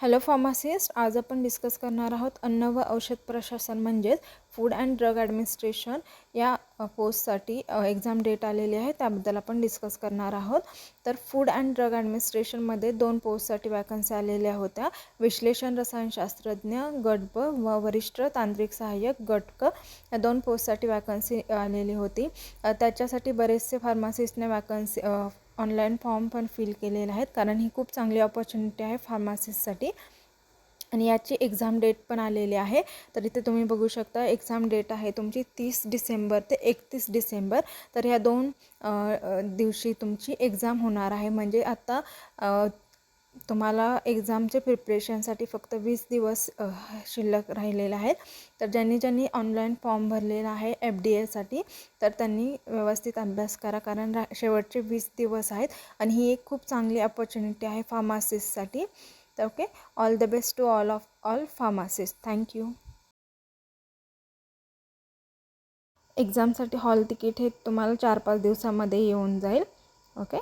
Hello pharmacist आज आपण discuss करणार आहोत अन्न व औषध प्रशासन म्हणजेच फूड अँड ड्रग ॲडमिनिस्ट्रेशन या पोस्टसाठी एक्झाम डेट आलेली आहे त्याबद्दल आपण डिस्कस करणार आहोत. तर फूड अँड ड्रग ॲडमिनिस्ट्रेशनमध्ये दोन पोस्टसाठी वॅकन्सी आलेल्या होत्या. विश्लेषण रसायनशास्त्रज्ञ गटब व वरिष्ठ तांत्रिक सहाय्यक गटक या दोन पोस्टसाठी वॅकन्सी आलेली होती. त्याच्यासाठी बरेचसे फार्मासिस्टने वॅकन्सी ऑनलाईन फॉर्म पण फिल केलेले आहेत. कारण ही खूप चांगली ऑपॉर्च्युनिटी आहे फार्मासिस्टसाठी आणि याची एक्झाम डेट पण आलेली आहे. तर इथे तुम्ही बघू शकता एक्झाम डेट आहे तुमची तीस डिसेंबर ते एकतीस डिसेंबर. तर ह्या दोन दिवशी तुमची एक्झाम होणार आहे. म्हणजे आत्ता तुम्हाला एक्झामचे प्रिपरेशनसाठी फक्त वीस दिवस शिल्लक राहिलेले आहेत. तर ज्यांनी ज्यांनी ऑनलाईन फॉर्म भरलेला आहे एफ डी एसाठी तर त्यांनी व्यवस्थित अभ्यास करा. कारण रा शेवटचे वीस दिवस आहेत आणि ही एक खूप चांगली अपॉर्च्युनिटी आहे फार्मासिस्टसाठी तर okay? All the best to all of all pharmacist thank you एक्झामसाठी हॉल तिकीट हे तुम्हाला चार पाच दिवसामध्ये येऊन जाईल. ओके?